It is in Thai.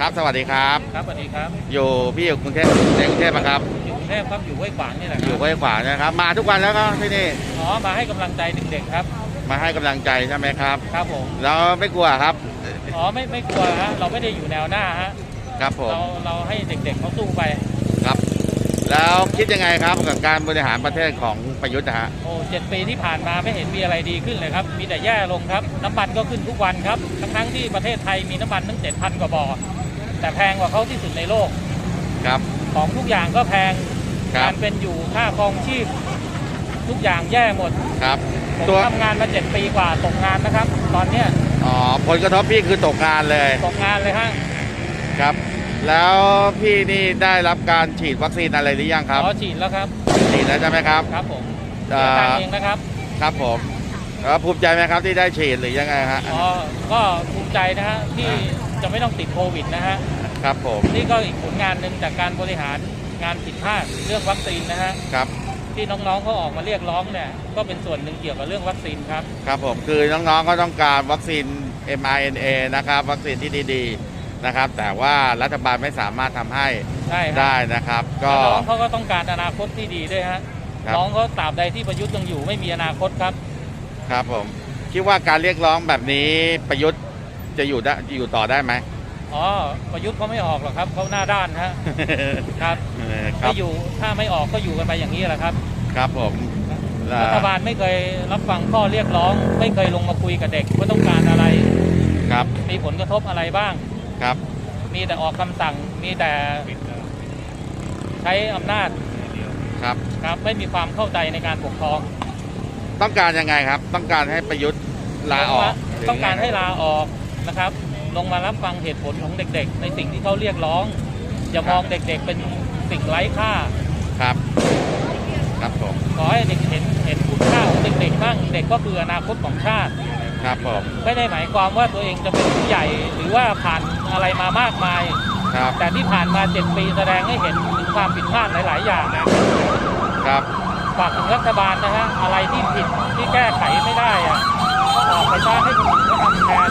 ครับสวัสดีครับ ครับสวัสดีครับอยู่พี่อยู่กรุงเทพในกรุงเทพอะครับอยู่กรุงเทพครับอยู่ห้วยขวางนี่แหละคอยู่รับห้วยขวางนะครับ มาทุกวันแล้วก็ที่นี่อ๋อมาให้กำลังใจเด็กๆครับ มาให้กำลังใจใช่ไหมครับ ครับผมแล้วไม่กลัวครับอ๋อไม่ไม่กลัวฮะเราไม่ได้อยู่แนวหน้าฮะครับผมเราเราให้เด็กๆเขาสู้ไปครับ แล้วคิดยังไงครับกับการบริหารประเทศของประยุทธ์นะฮะโอ้เจ็ดปีที่ผ่านมาไม่เห็นมีอะไรดีขึ้นเลยครับ มีแต่แย่ลงครับ น้ำมันก็ขึ้นทุกวันครับทั้งๆที่ประเทศไทยมีน้ำมันตั้งเจ็ดพันกว่าบ่อ แต่แพงกว่าเขาที่สุดในโลก ครับ ของทุกอย่างก็แพงครับการเป็นอยู่ค่าครองชีพ ทุกอย่างแย่หมด ครับ ผมตัว ทำงานมาเจ็ดปีกว่าตกงานนะครับ ตอนเนี้ยอ๋อ ผลกระทบพี่คือตกงานเลย ตกงานเลยฮะครับ แล้วพี่นี่ได้รับการฉีดวัคซีนอะไรหรือยังครับ ขอฉีดแล้วครับ ฉีดแล้วใช่ไหมครับ ครับผมเอ่เสียอตังค์เองนะครับครับผมแล้วภูมิใจไหมครับที่ได้ฉีดหรือยังไงฮะ อ๋อก็ภูมิใจนะฮะที่จะ ไม่ต้องติดโควิดนะฮะครับผมนี่ก็อีกผลงานหนึ่งจากการบริหารงานผิดพลาดเรื่องวัคซีนนะฮะครับที่น้องๆเขาออกมาเรียกร้องเนี่ยก็เป็นส่วนหนึ่งเกี่ยวกับเรื่องวัคซีนครับครับผมคือน้องๆก็ต้องการวัคซีน mRNA นะครับวัคซีนที่ดีๆนะครับ แต่ว่ารัฐบาลไม่สามารถทำให้ใช่ฮะได้นะครับ ก็แล้วน้องเขาก็ต้องการอนาคตที่ดีด้วยฮะครับน้องเขาตราบใดที่ประยุทธ์ยังอยู่ไม่มีอนาคตครับ ครับผมคิดว่าการเรียกร้องแบบนี้ประยุทธ์ จะอยู่ได้อยู่ต่อได้ไหมอ๋อประยุทธ์เขาไม่ออกหรอกครับเขาหน้าด้านฮะครับเออครัไม่บอยู่ถ้าไม่ออกก็อยู่กันไปอย่างนี้แหละครับ ครับผมเอ่อรัฐบาลไม่เคยรับฟังข้อเรียกร้อง ไม่เคยลงมาคุยกับเด็กว่าต้องการอะไร ครับมีผลกระทบอะไรบ้าง ครับมีแต่ออกคำสั่ง มีแต่ใช้อำนาจครับ ครับ ไม่มีความเข้าใจในการปกครองต้องการยังไงครับ ต้องการให้ประยุทธ์ลาออกต้องการให้ลาออก นะครับ ลงมารับฟังเหตุผลของเด็กๆ ในสิ่งที่เขาเรียกร้องอย่ามองเด็กๆเป็นสิ่งไร้ค่า ครับ ครับผม ขอให้เด็กเห็นเห็นคุณค่าของเด็กๆบ้างเด็กก็คืออนาคตของชาติ ครับผม ไม่ได้หมายความว่าตัวเองจะเป็นผู้ใหญ่หรือว่าผ่านอะไรมามากมาย ครับ แต่ที่ผ่านมาเจ็ดปีแสดงให้เห็นถึงความผิดพลาดหลายๆ อย่างครับฝากถึงรัฐบาลนะฮะอะไรที่ผิดที่แก้ไขไม่ได้อะก็ออกไปซะให้คนอื่นเขาทำแทน